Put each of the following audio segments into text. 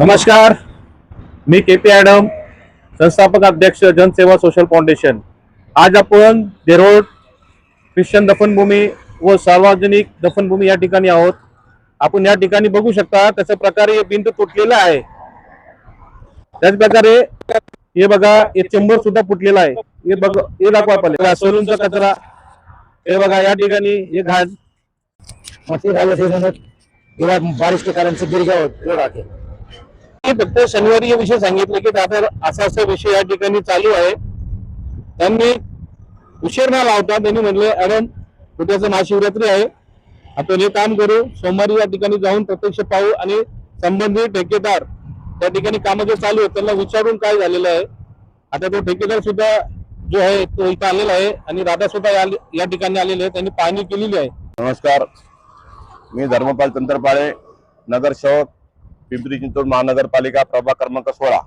नमस्कार. मी के P Adam संस्थापक अध्यक्ष जनसेवा सोशल फाउंडेशन. आज आपण देरोड ख्रिश्चन दफनभूमी व सार्वजनिक दफनभूमी या ठिकाणी आहोत. आपण या ठिकाणी बघू शकता त्याच्या प्रकारे हे भिंत तुटलेलं आहे. त्याच प्रकारे हे बघा हे चेंबर सुद्धा फुटलेला आहे. हे बघ हे दाखवा पहिले सोलूनचा कचरा हे बघा या ठिकाणी हे घाण. मछली खाने बारिश के कारण से गिर गया फक्त शनिवारी हे विषय सांगितले की आता असा असा विषय या ठिकाणी चालू आहे. त्यांनी उशीर न लावता त्यांनी म्हणले मॅडम उद्याचं महाशिवरात्री आहे. आपण हे काम करू सोमवारी या ठिकाणी जाऊन प्रत्यक्ष पाहू आणि संबंधित ठेकेदार त्या ठिकाणी कामं जे चालू आहेत त्यांना विचारून काय झालेलं आहे. आता तो ठेकेदार सुद्धा जो आहे तो इथं आलेला आहे आणि दादा सुद्धा या- ठिकाणी आलेले आहे त्यांनी पाहणी केलेली आहे. नमस्कार. मी धर्मपाल तंत्रपाळे नगर शहर पिंपरी चिंचवड महानगरपालिका प्रभाग क्रमांक सोळा.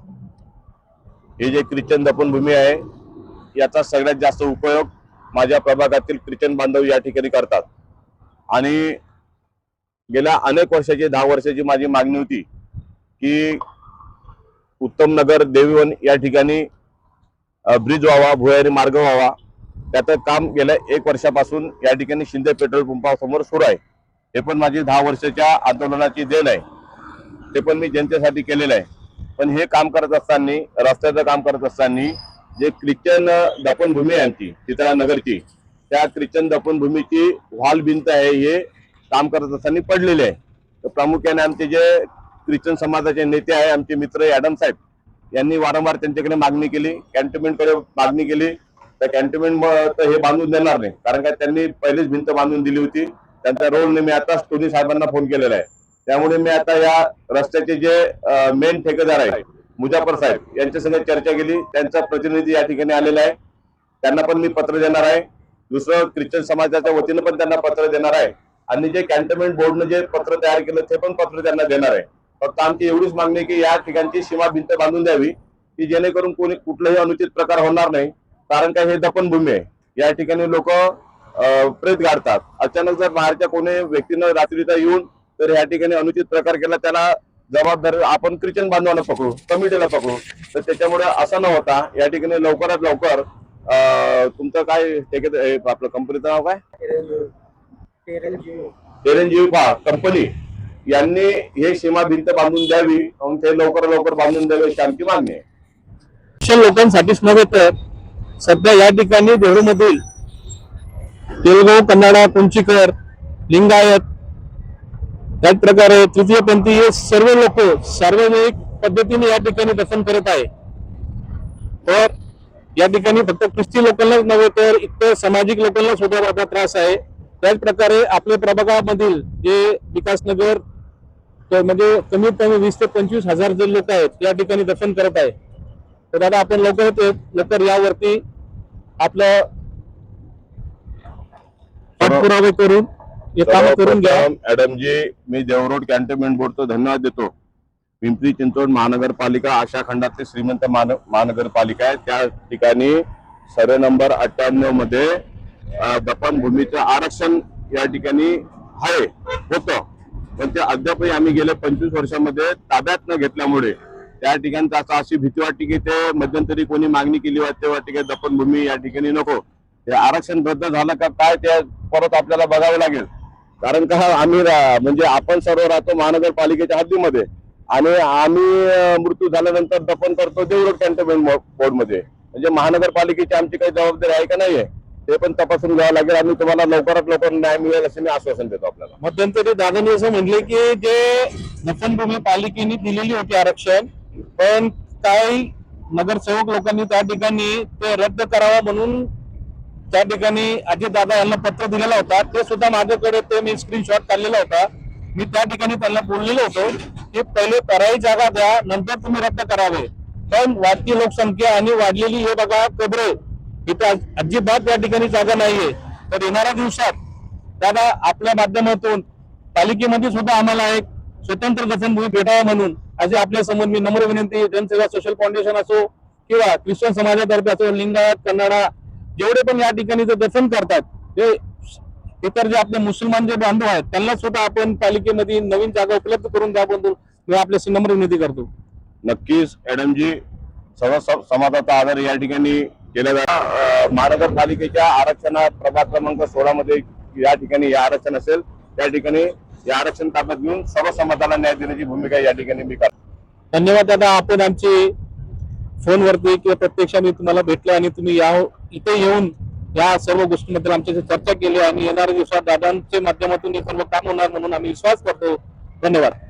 हे जे ख्रिश्चन दफनभूमी आहे याचा सगळ्यात जास्त उपयोग माझ्या प्रभागातील ख्रिश्चन बांधव या ठिकाणी करतात. आणि गेल्या अनेक वर्षाची दहा वर्षाची माझी मागणी होती की उत्तम नगर देवीवन या ठिकाणी ब्रिज व्हावा भुयारी मार्ग व्हावा. त्याचं काम गेल्या एक वर्षापासून या ठिकाणी शिंदे पेट्रोल पंपासमोर सुरू आहे. हे पण माझी दहा वर्षाच्या आंदोलनाची देण आहे. ते पण मी जनतेसाठी केलेलं आहे. पण हे काम करत असताना रस्त्याचं काम करत असताना जे ख्रिश्चन दफनभूमी आहे आमची चित्रा नगरची त्या ख्रिश्चन दफनभूमीची व्हॉल भिंत आहे हे काम करत असताना पडलेले आहे. तर प्रामुख्याने आमचे जे ख्रिश्चन समाजाचे नेते आहे आमचे मित्र ॲडम साहेब यांनी वारंवार त्यांच्याकडे मागणी केली कॅन्टोन्मेंटकडे मागणी केली. तर कॅन्टोन्मेंट हे बांधून देणार नाही कारण का त्यांनी पहिलीच भिंत बांधून दिली होती. त्यांचा रोलने मी आता टोनी साहेबांना फोन केलेला आहे. त्यामुळे मी आता या रस्त्याचे जे मेन ठेकेदार आहे मुजाफर साहेब यांच्या संग चर्चा केली. त्यांचा प्रतिनिधी या ठिकाणी आलेला आहे. त्यांना पण मी पत्र देणार आहे. दुसरं ख्रिश्चन समाजाच्या वतीनं पण त्यांना पत्र देणार आहे. आणि जे कॅन्टोन्मेंट बोर्डनं जे पत्र तयार केलं ते पण पत्र त्यांना देणार आहे. फक्त आमची एवढीच मागणी की या ठिकाणची सीमा भिंत बांधून द्यावी की जेणेकरून कोणी कुठलाही अनुचित प्रकार होणार नाही. कारण काय हे दफनभूमी आहे. या ठिकाणी लोक प्रेत गाडतात. अचानक जर बाहेरच्या कोणी व्यक्तीनं रात्रीचा येऊन तर या ठिकाणी अनुचित प्रकार केला त्याला जबाबदार आपण ख्रिश्चन बांधवांना पकडू कमिटीला पकडू. तर त्याच्यामुळे असं न होता या ठिकाणी लवकरात लवकर तुमचं काय आपलं कंपनीचं नाव काय? चिरंजीवी पा कंपनी. यांनी हे सीमा भिंत बांधून द्यावी आणि ते लवकर लवकर बांधून द्यावी अशी आमची मागणी आहे. लोकांसाठीच नव्हे तर सध्या या ठिकाणी देहूमधील तेलगू कन्नाडा कुंचीकर लिंगायत त्याच प्रकारे तृतीयपंथी हे सर्व लोक सार्वजनिक पद्धतीने या ठिकाणी दफन करत आहे तर या ठिकाणी फक्त ख्रिस्ती लोकांनाच नव्हे तर इतर सामाजिक लोकांना सुद्धा मोठा त्रास आहे. त्याच प्रकारे आपल्या प्रभागामधील जे विकासनगर म्हणजे कमीत कमी वीस ते पंचवीस हजार जे लोक आहेत या ठिकाणी दफन करत आहे तर दादा आपण लवकर लवकर यावरती आपलं पाठपुरावे करून काम करून घ्या. सर्वप्रथम मी देवरोड कॅन्टोन्मेंट बोर्डचं धन्यवाद देतो. पिंपरी चिंचवड महानगरपालिका आशा खंडातली श्रीमंत महानगरपालिका आहे त्या ठिकाणी सर्वे नंबर अठ्ठ्याण्णवमध्ये दफन भूमीचं आरक्षण या ठिकाणी आहे होतं. पण ते अद्यापही आम्ही गेल्या पंचवीस वर्षामध्ये ताब्यात न घेतल्यामुळे त्या ठिकाणी असं अशी भीती वाटते की ते मध्यंतरी कोणी मागणी केली वाटते वाटते की दफनभूमी या ठिकाणी नको. ते आरक्षण रद्द झालं का काय ते परत आपल्याला बघावं लागेल. कारण का आम्ही म्हणजे आपण सर्व राहतो महानगरपालिकेच्या हद्दीमध्ये. आणि आम्ही मृत्यू झाल्यानंतर दफन करतो देवरोड कॅन्टोन्मेंट बोर्डमध्ये म्हणजे महानगरपालिकेची आमची काही जबाबदारी आहे का नाहीये ते पण तपासून घ्यावं लागेल. आणि तुम्हाला लवकरात लवकर न्याय मिळेल असं मी आश्वासन देतो आपल्याला. मध्यंतरी दादानी असं म्हणले की जे दफनभूमी पालिकेने दिलेली होती आरक्षण पण काही नगरसेवक लोकांनी त्या ठिकाणी ते रद्द करावं म्हणून त्या ठिकाणी अजित दादा यांना पत्र दिलेला होता. ते सुद्धा माझ्याकडे ते मी स्क्रीनशॉट काढलेला होता. मी त्या ठिकाणी त्यांना बोललेलो होतो की पहिले पराई जागा द्या नंतर तुम्ही रद्द करावे. पण वाढती लोकसंख्या आणि वाढलेली हे बघा कबरे. इथे अजिबात या ठिकाणी जागा नाहीये. तर येणाऱ्या दिवसात दादा आपल्या माध्यमातून पालिकेमध्ये सुद्धा आम्हाला एक स्वतंत्र दफनभूमी भेटावा म्हणून असे आपल्यासमोर मी नम्र विनंती जनसेवा सोशल फाउंडेशन असो किंवा ख्रिश्चन समाजातर्फे असो लिंगायत कन्नडा जेवढे पण या ठिकाणी जे दफन करतात ते इतर जे आपले मुसलमान जे बांधव आहेत त्यांना सुद्धा आपण पालिकेमध्ये नवीन जागा उपलब्ध करून द्याबद्दल मी आपल्याशी नम्र विनंती करतो. नक्कीच ऍडमजी सर्व समाजाचा आदर या ठिकाणी केला जातो. अं, महानगरपालिकेच्या आरक्षणात प्रभाग क्रमांक सोळा मध्ये या ठिकाणी हे आरक्षण असेल त्या ठिकाणी हे आरक्षण ताब्यात घेऊन सर्व समाजाला न्याय देण्याची भूमिका या ठिकाणी मी करतो. धन्यवाद दादा आपण आमची फोनवरती किंवा प्रत्यक्षाने तुम्हाला भेटले आणि तुम्ही या इथे येऊन या सर्व गोष्टींबद्दल आमच्याशी चर्चा केली आणि येणाऱ्या दिवसात दादांच्या माध्यमातून हे सर्व काम होणार म्हणून आम्ही विश्वास करतो. धन्यवाद.